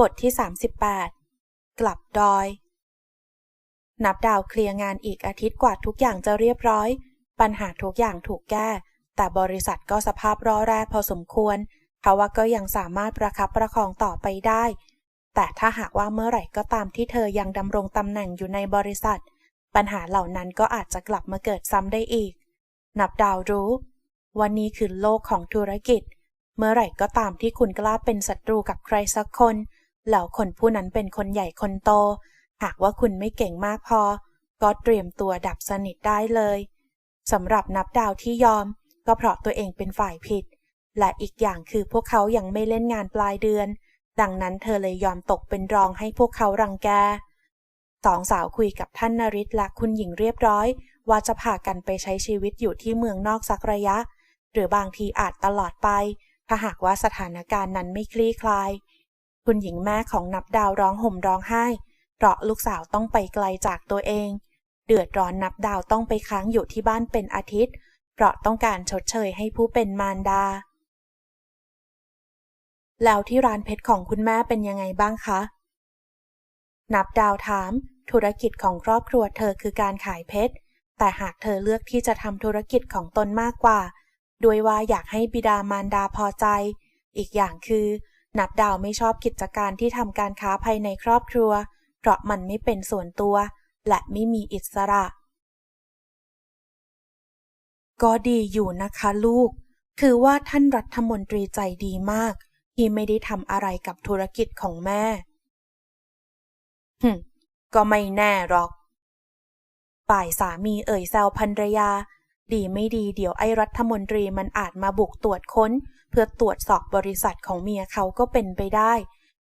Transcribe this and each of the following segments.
บทที่ 38 กลับดอย นับดาวเคลียร์งานอีกอาทิตย์กว่าทุกอย่างจะเรียบร้อย ปัญหาทุกอย่างถูกแก้ แต่บริษัทก็สภาพรอแรพอสมควรทว่าก็ยังสามารถประคับประคองต่อไปได้ แต่ถ้าหากว่าเมื่อไหร่ก็ตามที่เธอยังดำรงตำแหน่งอยู่ในบริษัท ปัญหาเหล่านั้นก็อาจจะกลับมาเกิดซ้ำได้อีก นับดาวรู้ วันนี้คือโลกของธุรกิจ เมื่อไหร่ก็ตามที่คุณกล้าเป็นศัตรูกับใครสักคน แล้วคนผู้นั้นเป็นคนใหญ่คนโต หากว่าคุณไม่เก่งมากพอ ก็เตรียมตัวดับสนิทได้เลยสำหรับนับดาวที่ยอม ก็เพราะตัวเองเป็นฝ่ายผิด และอีกอย่างคือพวกเขายังไม่เล่นงานปลายเดือน ดังนั้นเธอเลยยอมตกเป็นรองให้พวกเขารังแกสองสาวคุยกับท่านนริศและคุณหญิงเรียบร้อย ว่าจะพากันไปใช้ชีวิตอยู่ที่เมืองนอกสักระยะ หรือบางทีอาจตลอดไป ถ้าหากว่าสถานการณ์นั้นไม่คลี่คลาย คุณหญิงแม่ของนับดาวร้องห่มร้องไห้ เพราะลูกสาวต้องไปไกลจากตัวเอง เดือดร้อนนับดาวต้องไปค้างอยู่ที่บ้านเป็นอาทิตย์ เพราะต้องการชดเชยให้ผู้เป็นมารดา แล้วที่ร้านเพชรของคุณแม่เป็นยังไงบ้างคะ นับดาวถาม ธุรกิจของครอบครัวเธอคือการขายเพชร แต่หากเธอเลือกที่จะทำธุรกิจของตนมากกว่า ด้วยว่าอยากให้บิดามารดาพอใจ อีกอย่างคือ นับดาวไม่ชอบกิจการที่ทำการค้าภายในครอบครัว เพราะมันไม่เป็นส่วนตัว และไม่มีอิสระ ก็ดีอยู่นะคะลูก คือว่าท่านรัฐมนตรีใจดีมาก ที่ไม่ได้ทำอะไรกับธุรกิจของแม่ฮึก็ไม่แน่หรอก ฝ่ายสามีเอ่ยแซวภรรยา ดีไม่ดีเดี๋ยวไอ้รัฐมนตรีมันอาจมาบุกตรวจค้น พื่อตรวจสอบบริษัทของเมียเขาก็เป็นไปได้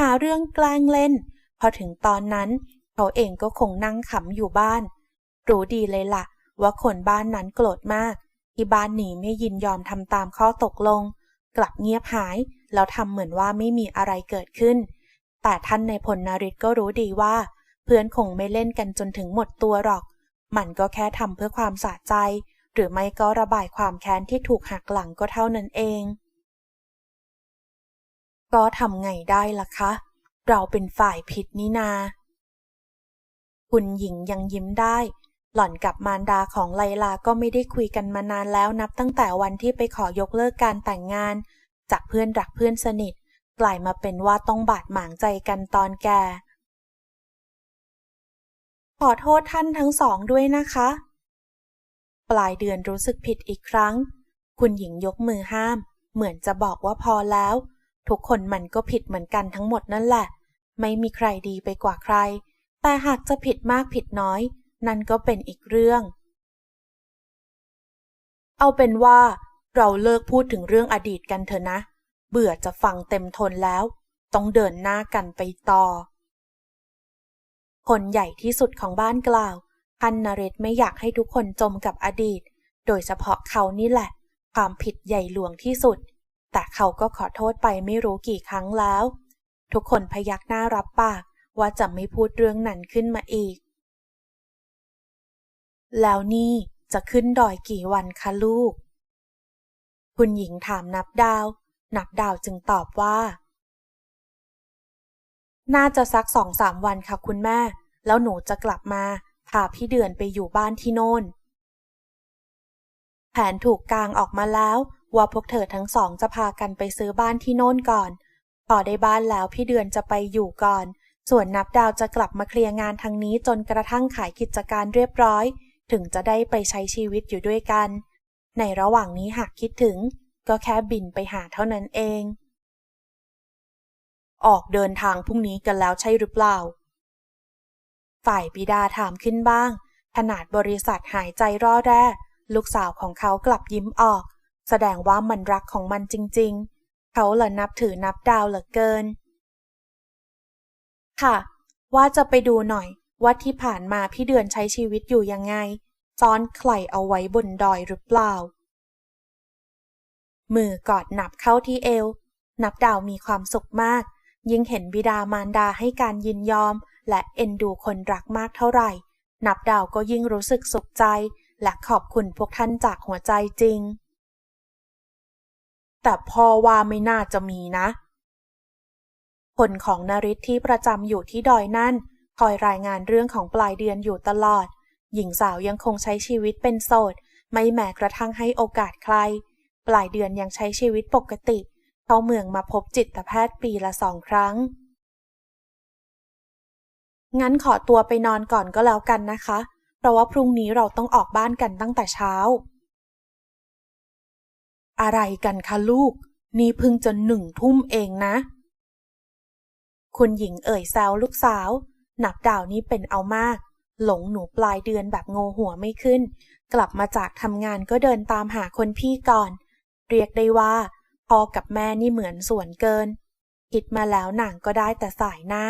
หาเรื่องแกล้งเล่น พอถึงตอนนั้น เขาเองก็คงนั่งขำอยู่บ้าน รู้ดีเลยละ่ะ ว่าคนบ้านนั้นโกรธมาก ที่บ้านหนีไม่ยินยอมทำตามข้อตกลง กลับเงียบหาย แล้วทำเหมือนว่าไม่มีอะไรเกิดขึ้น แต่ท่านในพลนาริศก็รู้ดีว่า เพื่อนคงไม่เล่นกันจนถึงหมดตัวหรอก มันก็แค่ทำเพื่อความสะใจ หรือไม่ก็ระบายความแค้นที่ถูกหักหลังก็เท่านั้นเอง ก็ทำไงได้ล่ะคะ เราเป็นฝ่ายผิดนี่นา คุณหญิงยังยิ้มได้ หล่อนกับมารดาของไลลาก็ไม่ได้คุยกันมานานแล้วนับตั้งแต่วันที่ไปขอยกเลิกการแต่งงาน จากเพื่อนรักเพื่อนสนิท กลายมาเป็นว่าต้องบาดหมางใจกันตอนแกขอโทษท่านทั้งสองด้วยนะคะ ปลายเดือนรู้สึกผิดอีกครั้ง คุณหญิงยกมือห้าม เหมือนจะบอกว่าพอแล้ว ทุกคนมันก็ผิดเหมือนกันทั้งหมดนั่นแหละ ไม่มีใครดีไปกว่าใคร แต่หากจะผิดมากผิดน้อย นั่นก็เป็นอีกเรื่อง เอาเป็นว่า เราเลิกพูดถึงเรื่องอดีตกันเถอะนะ เบื่อจะฟังเต็มทนแล้ว ต้องเดินหน้ากันไปต่อ คนใหญ่ที่สุดของบ้านกล่าวพันนเรศไม่อยากให้ทุกคนจมกับอดีต โดยเฉพาะเขานี่แหละ ความผิดใหญ่หลวงที่สุด แต่เขาก็ขอโทษไปไม่รู้กี่ครั้งแล้ว ทุกคนพยักหน้ารับปากว่าจะไม่พูดเรื่องนั้นขึ้นมาอีก แล้วนี่จะขึ้นดอยกี่วันคะลูก คุณหญิงถามนับดาว นับดาวจึงตอบว่า น่าจะสักสองสามวันค่ะคุณแม่ แล้วหนูจะกลับมาพาพี่เดือนไปอยู่บ้านที่โน่น แผนถูกกางออกมาแล้ว ว่าพวกเธอทั้งสองจะพากันไปซื้อบ้านที่โน่นก่อนพอได้บ้านแล้วพี่เดือนจะไปอยู่ก่อน ส่วนนับดาวจะกลับมาเคลียร์งานทางนี้จนกระทั่งขายกิจการเรียบร้อย ถึงจะได้ไปใช้ชีวิตอยู่ด้วยกัน ในระหว่างนี้หากคิดถึง ก็แค่บินไปหาเท่านั้นเอง ออกเดินทางพรุ่งนี้กันแล้วใช่หรือเปล่า ฝ่ายบิดาถามขึ้นบ้าง ขนาดบริษัทหายใจร่อแร่ลูกสาวของเขากลับยิ้มออก แสดงว่ามันรักของมันจริงๆ เขาละนับถือนับดาวเหลือเกิน ค่ะ ว่าจะไปดูหน่อยว่าที่ผ่านมาพี่เดือนใช้ชีวิตอยู่ยังไงซ้อนใครเอาไว้บนดอยหรือเปล่า มือกอดนับเข้าที่เอว นับดาวมีความสุขมาก ยิ่งเห็นบิดามารดาให้การยินยอม และเอ็นดูคนรักมากเท่าไหร่ นับดาวก็ยิ่งรู้สึกสุขใจ และขอบคุณพวกท่านจากหัวใจจริง แต่พ่อว่าไม่น่าจะมีนะ คนของนริศที่ประจำอยู่ที่ดอยนั่น คอยรายงานเรื่องของปลายเดือนอยู่ตลอด หญิงสาวยังคงใช้ชีวิตเป็นโสด ไม่แม้กระทั่งให้โอกาสใคร ปลายเดือนยังใช้ชีวิตปกติ เข้าเมืองมาพบจิตแพทย์ปีละสองครั้ง งั้นขอตัวไปนอนก่อนก็แล้วกันนะคะ เพราะว่าพรุ่งนี้เราต้องออกบ้านกันตั้งแต่เช้า อะไรกันคะลูก นี่เพิ่งจะหนึ่งทุ่มเองนะ คุณหญิงเอ่ยแซวลูกสาวหนับดาวนี้เป็นเอามาก หลงหนูปลายเดือนแบบโงหัวไม่ขึ้น กลับมาจากทำงานก็เดินตามหาคนพี่ก่อน เรียกได้ว่าพ่อกับแม่นี่เหมือนส่วนเกิน คิดมาแล้วหนังก็ได้แต่สายหน้า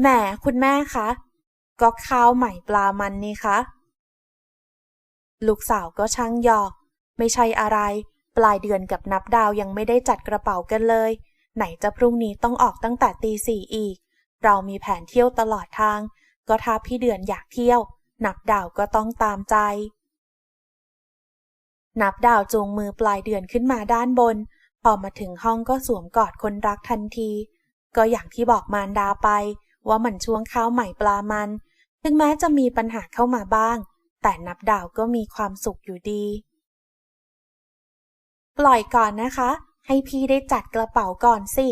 แหมคุณแม่คะก็ข้าวใหม่ปลามันนี่คะ ลูกสาวก็ช่างหยอก ไม่ใช่อะไร ปลายเดือนกับนับดาวยังไม่ได้จัดกระเป๋ากันเลย ไหนจะพรุ่งนี้ต้องออกตั้งแต่ตีสี่อีก เรามีแผนเที่ยวตลอดทาง ก็ถ้าพี่เดือนอยากเที่ยว นับดาวก็ต้องตามใจ นับดาวจูงมือปลายเดือนขึ้นมาด้านบน พอมาถึงห้องก็สวมกอดคนรักทันที ก็อย่างที่บอกมารดาไป ว่ามันช่วงข้าวใหม่ปลามัน ถึงแม้จะมีปัญหาเข้ามาบ้าง แต่นับดาวก็มีความสุขอยู่ดี ปล่อยก่อนนะคะ ให้พี่ได้จัดกระเป๋าก่อนสิ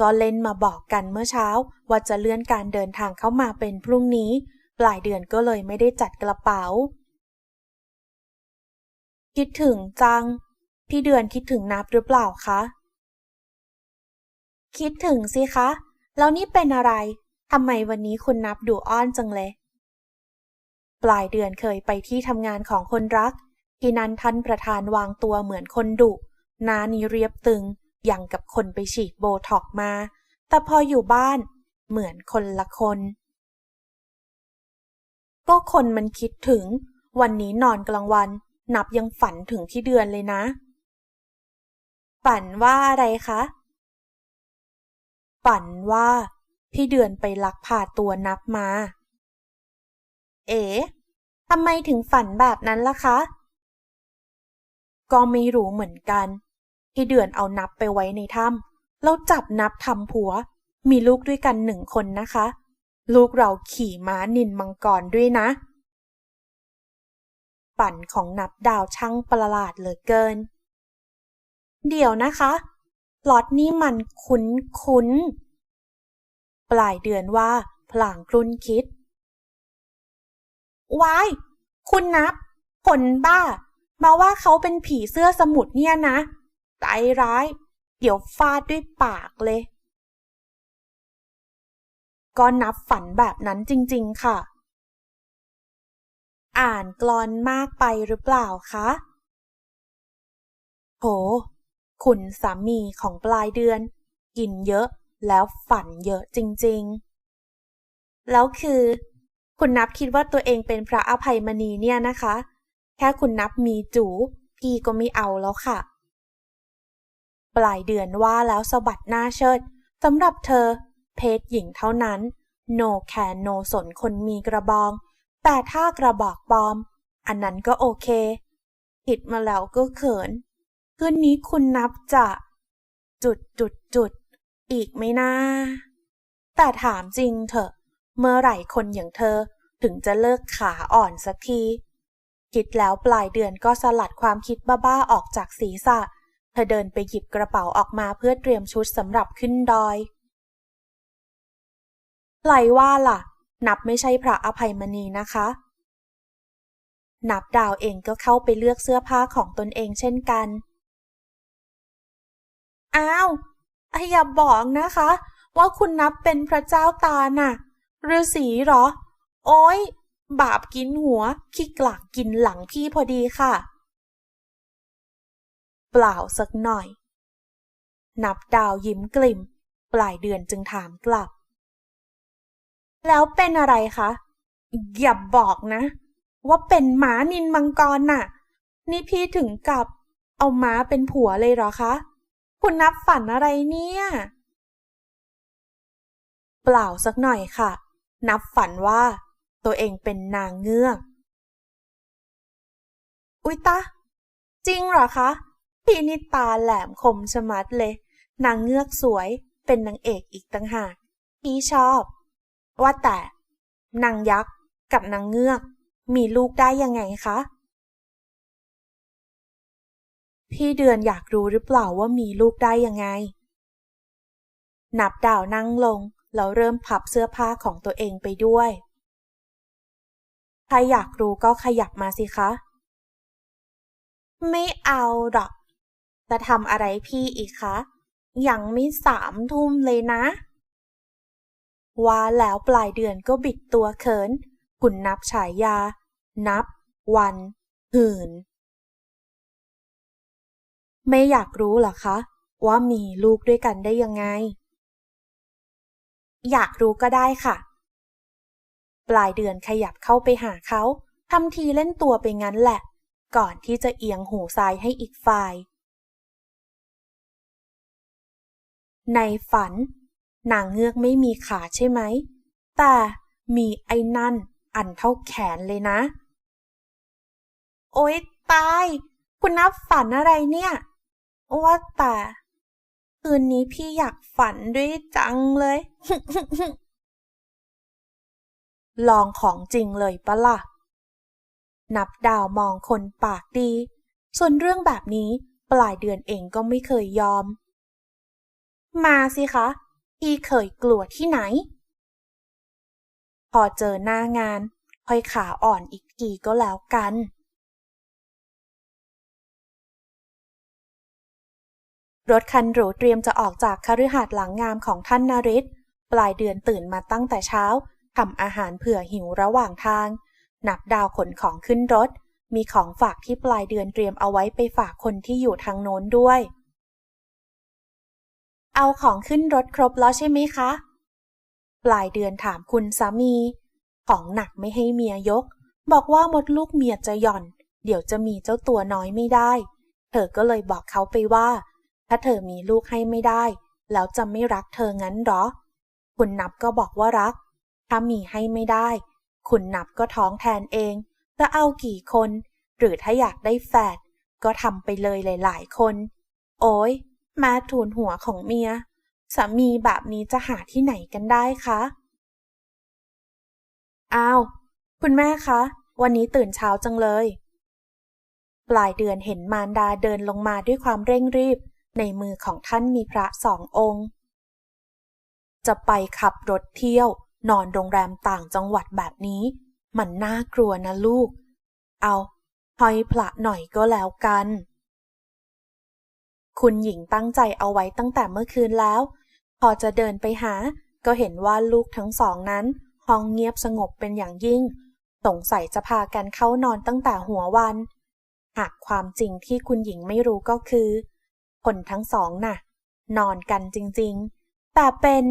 ก็เล่นมาบอกกันเมื่อเช้า ว่าจะเลื่อนการเดินทางเข้ามาเป็นพรุ่งนี้ ปลายเดือนก็เลยไม่ได้จัดกระเป๋า คิดถึงจัง พี่เดือนคิดถึงนับหรือเปล่าคะ คิดถึงสิคะ แล้วนี่เป็นอะไรทำไมวันนี้คุณนับดูอ้อนจังเลย ปลายเดือนเคยไปที่ทำงานของคนรัก ที่นั้นท่านประธานวางตัวเหมือนคนดุหน้านี้เรียบตึงอย่างกับคนไปฉีดโบท็อกมา แต่พออยู่บ้าน เหมือนคนละคน ก็คนมันคิดถึง วันนี้นอนกลางวัน นับยังฝันถึงที่เดือนเลยนะ ฝันว่าอะไรคะ ฝันว่า พี่เดือนไปลักพาตัวนับมา เอ๋ทำไมถึงฝันแบบนั้นล่ะคะ ก็ไม่รู้เหมือนกันพี่เดือนเอานับไปไว้ในถ้ำแล้วจับนับทำผัว มีลูกด้วยกันหนึ่งคนนะคะ ลูกเราขี่ม้านินมังกรด้วยนะ ฝันของนับดาวช่างประหลาดเหลือเกิน เดี๋ยวนะคะพล็อตนี่มันคุ้นคุ้นปลายเดือนว่าพลางคลุนคิดวาย คุณนับ คนบ้า มาว่าเขาเป็นผีเสื้อสมุทรเนี่ยนะ ใจร้าย เดี๋ยวฟาดด้วยปากเลย ก็นับฝันแบบนั้นจริง ๆ ค่ะ อ่านกลอนมากไปหรือเปล่าคะ โห คุณสามีของปลายเดือน กินเยอะแล้วฝันเยอะจริง ๆ แล้วคือ คุณนับคิดว่าตัวเองเป็นพระอภัยมณีเนี่ยนะคะ แค่คุณนับมีจูพี่ก็ไม่เอาแล้วค่ะ ปลายเดือนว่าแล้วสะบัดหน้าเชิดสำหรับเธอ เพศหญิงเท่านั้น โนแคร์โนสนคนมีกระบอง แต่ถ้ากระบอกปลอม อันนั้นก็โอเค ผิดมาแล้วก็เขินคืนนี้คุณนับจะ จุดจุดจุด อีกไหมนะแต่ถามจริงเถอะ เมื่อไหร่คนอย่างเธอถึงจะเลิกขาอ่อนสักที คิดแล้วปลายเดือนก็สลัดความคิดบ้าๆออกจากศีรษะ เธอเดินไปหยิบกระเป๋าออกมาเพื่อเตรียมชุดสำหรับขึ้นดอยไพลว่าล่ะ นับไม่ใช่พระอภัยมณีนะคะ นับดาวเองก็เข้าไปเลือกเสื้อผ้าของตนเองเช่นกัน อ้าวอย่าบอกนะคะ ว่าคุณนับเป็นพระเจ้าตาน่ะฤาษีเหรอ โอ้ย บาปกินหัวขี้กลากกินหลังพี่พอดีค่ะ เปล่าสักหน่อย นับดาวยิ้มกลิ่ม ปลายเดือนจึงถามกลับ แล้วเป็นอะไรคะ อย่าบอกนะ ว่าเป็นหมานินมังกรน่ะ นี่พี่ถึงกับ เอาม้าเป็นผัวเลยเหรอคะ คุณนับฝันอะไรเนี่ย เปล่าสักหน่อยค่ะ นับฝันว่า ตัวเองเป็นนางเงือก อุ๊ยตาจริงเหรอคะพี่นิตาแหลมคมชะมัดเลย นางเงือกสวยเป็นนางเอกอีกตั้งหากพี่ชอบ ว่าแต่ นางยักษ์กับนางเงือก มีลูกได้ยังไงคะ พี่เดือนอยากรู้หรือเปล่าว่ามีลูกได้ยังไง นับดาวนั่งลงแล้วเริ่มพับเสื้อผ้าของตัวเองไปด้วย ใครอยากรู้ก็ขยับมาสิคะ ไม่เอาหรอก จะทำอะไรพี่อีกคะ ยังไม่สามทุ่มเลยนะ ว่าแล้วปลายเดือนก็บิดตัวเขินคุณนับฉายา นับ วัน หื่นไม่อยากรู้หรอคะ ว่ามีลูกด้วยกันได้ยังไง อยากรู้ก็ได้ค่ะ ปลายเดือนขยับเข้าไปหาเขาทำทีเล่นตัวไปงั้นแหละ ก่อนที่จะเอียงหูซ้ายให้อีกฝ่าย ในฝัน นางเงือกไม่มีขาใช่ไหม แต่มีไอ้นั่น อันเท่าแขนเลยนะ โอ๊ย ตาย คุณนับฝันอะไรเนี่ยว่าแต่ คืนนี้พี่อยากฝันด้วยจังเลย ลองของจริงเลยปะละ่ะ นับดาวมองคนปากดี ส่วนเรื่องแบบนี้ปลายเดือนเองก็ไม่เคยยอม มาสิคะพี่เคยกลัวที่ไหน พอเจอหน้างานค่อยขาอ่อนอีกทีก็แล้วกันรถคันหรูเตรียมจะออกจากคฤหาสน์หลังงามของท่านนริศปลายเดือนตื่นมาตั้งแต่เช้า ทำอาหารเผื่อหิวระหว่างทาง นับดาวขนของขึ้นรถ มีของฝากที่ปลายเดือนเตรียมเอาไว้ไปฝากคนที่อยู่ทางโน้นด้วย เอาของขึ้นรถครบแล้วใช่ไหมคะ ปลายเดือนถามคุณสามี ของหนักไม่ให้เมียยก บอกว่ามดลูกเมียจะหย่อน เดี๋ยวจะมีเจ้าตัวน้อยไม่ได้ เธอก็เลยบอกเขาไปว่า ถ้าเธอมีลูกให้ไม่ได้ แล้วจะไม่รักเธองั้นหรอ คุณนับก็บอกว่ารัก ถ้ามีให้ไม่ได้ คุณนับก็ท้องแทนเอง จะเอากี่คน หรือถ้าอยากได้แฝดก็ทำไปเลยหลาย ๆ คน โอ้ยมาทูนหัวของเมีย สามีแบบนี้จะหาที่ไหนกันได้คะอ้าว คุณแม่คะ วันนี้ตื่นเช้าจังเลย ปลายเดือนเห็นมารดาเดินลงมาด้วยความเร่งรีบ ในมือของท่านมีพระสององค์ จะไปขับรถเที่ยว นอนโรงแรมต่างจังหวัดแบบนี้ มันน่ากลัวนะลูก เอาหอยพระหน่อยก็แล้วกัน คุณหญิงตั้งใจเอาไว้ตั้งแต่เมื่อคืนแล้ว พอจะเดินไปหา ก็เห็นว่าลูกทั้งสองนั้น ห้องเงียบสงบเป็นอย่างยิ่ง สงสัยจะพากันเข้านอนตั้งแต่หัววัน หากความจริงที่คุณหญิงไม่รู้ก็คือ คนทั้งสองน่ะ นอนกันจริงๆ แต่เป็น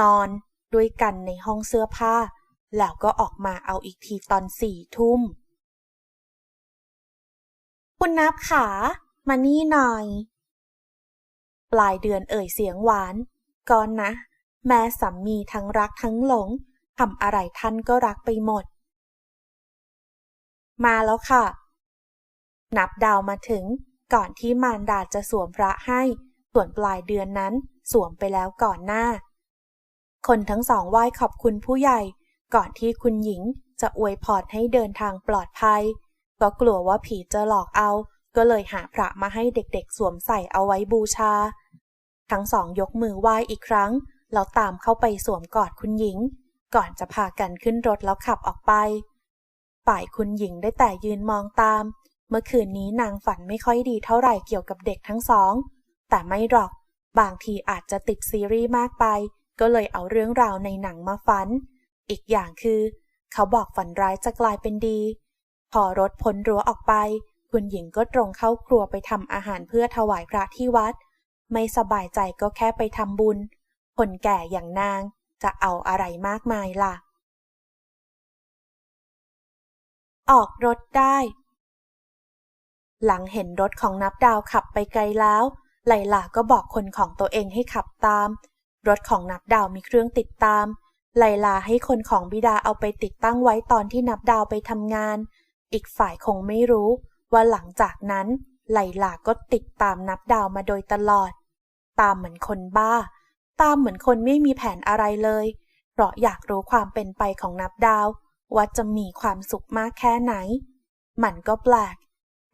นอน ด้วยกันในห้องเสื้อผ้า แล้วก็ออกมาเอาอีกทีตอนสี่ทุ่ม คุณนับขา มานี่หน่อย ปลายเดือนเอ่ยเสียงหวานก่อนนะ แม่สามีทั้งรักทั้งหลงทำอะไรท่านก็รักไปหมด มาแล้วค่ะ นับดาวมาถึงก่อนที่มารดาจะสวมพระให้ ส่วนปลายเดือนนั้นสวมไปแล้วก่อนหน้า คนทั้งสองไหว้ขอบคุณผู้ใหญ่ ก่อนที่คุณหญิงจะอวยพรให้เดินทางปลอดภัย ก็กลัวว่าผีจะหลอกเอา ก็เลยหาพระมาให้เด็กๆ สวมใส่เอาไว้บูชา ทั้งสองยกมือไหว้อีกครั้ง แล้วตามเข้าไปสวมกอดคุณหญิง ก่อนจะพากันขึ้นรถแล้วขับออกไป ฝ่ายคุณหญิงได้แต่ยืนมองตาม เมื่อคืนนี้นางฝันไม่ค่อยดีเท่าไหร่เกี่ยวกับเด็กทั้งสอง แต่ไม่หรอก บางทีอาจจะติดซีรีส์มากไป ก็เลยเอาเรื่องราวในหนังมาฝัน อีกอย่างคือ เขาบอกฝันร้ายจะกลายเป็นดี พอรถพ้นรั้วออกไป คุณหญิงก็ตรงเข้าครัวไปทำอาหารเพื่อถวายพระที่วัด ไม่สบายใจก็แค่ไปทำบุญ คนแก่อย่างนางจะเอาอะไรมากมายล่ะ ออกรถได้ หลังเห็นรถของนับดาวขับไปไกลแล้วไลลาก็บอกคนของตัวเองให้ขับตาม รถของนับดาวมีเครื่องติดตาม ไลลาให้คนของบิดาเอาไปติดตั้งไว้ตอนที่นับดาวไปทำงาน อีกฝ่ายคงไม่รู้ ว่าหลังจากนั้น ไลลาก็ติดตามนับดาวมาโดยตลอด ตามเหมือนคนบ้า ตามเหมือนคนไม่มีแผนอะไรเลย เพราะอยากรู้ความเป็นไปของนับดาว ว่าจะมีความสุขมากแค่ไหน มันก็แปลก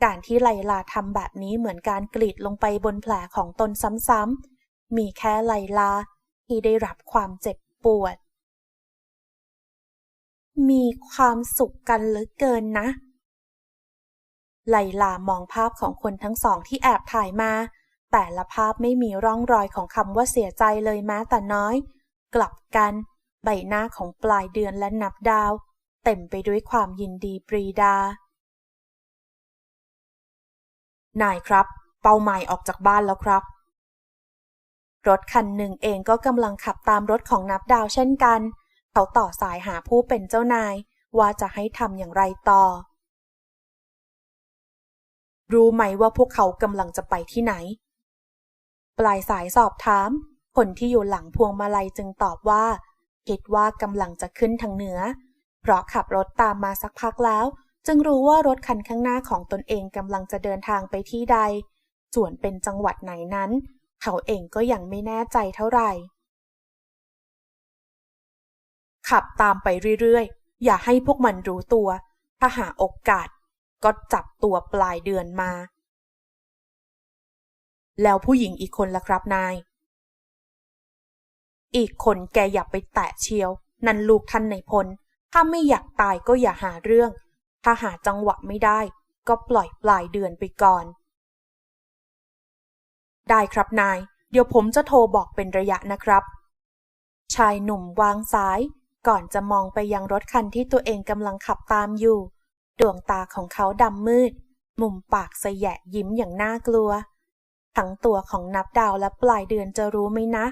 การที่ไลลาทำแบบนี้เหมือนการกรีดลงไปบนแผลของตนซ้ำๆมีแค่ไลลา ที่ได้รับความเจ็บปวด มีความสุขกันเหลือเกินนะ ไลลามองภาพของคนทั้งสองที่แอบถ่ายมา แต่ละภาพไม่มีร่องรอยของคำว่าเสียใจเลยแม้แต่น้อย กลับกัน ใบหน้าของปลายเดือนและนับดาว เต็มไปด้วยความยินดีปรีดา นายครับ เป้าหมายออกจากบ้านแล้วครับ รถคันหนึ่งเองก็กำลังขับตามรถของนับดาวเช่นกัน เขาต่อสายหาผู้เป็นเจ้านาย ว่าจะให้ทำอย่างไรต่อ รู้ไหมว่าพวกเขากำลังจะไปที่ไหน ปลายสายสอบถาม คนที่อยู่หลังพวงมาลัยจึงตอบว่า คิดว่ากำลังจะขึ้นทางเหนือ เพราะขับรถตามมาสักพักแล้ว จึงรู้ว่ารถคันข้างหน้าของตนเองกำลังจะเดินทางไปที่ใด ส่วนเป็นจังหวัดไหนนั้น เขาเองก็ยังไม่แน่ใจเท่าไหร่ ขับตามไปเรื่อยๆ อย่าให้พวกมันรู้ตัว ถ้าหาโอกาสก็จับตัวปลายเดือนมา แล้วผู้หญิงอีกคนล่ะครับนาย อีกคนแกอย่าไปแตะเชียว นั่นลูกท่านในพล ถ้าไม่อยากตายก็อย่าหาเรื่อง ถ้าหาจังหวะไม่ได้ ก็ปล่อยปลายเดือนไปก่อน ได้ครับนาย เดี๋ยวผมจะโทรบอกเป็นระยะนะครับ ชายหนุ่มวางสาย ก่อนจะมองไปยังรถคันที่ตัวเองกำลังขับตามอยู่ ดวงตาของเขาดำมืด มุมปากสยะยิ้มอย่างน่ากลัว ทั้งตัวของนับดาวและปลายเดือนจะรู้ไหมนะ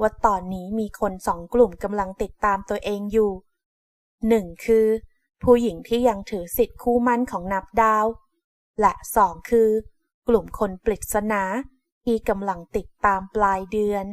ว่าตอนนี้มีคนสองกลุ่มกำลังติดตามตัวเองอยู่หนึ่งคือ ผู้หญิงที่ยังถือสิทธิ์คู่มั่นของนับดาว และสองคือ กลุ่มคนปริศนา ที่กำลังติดตามปลายเดือน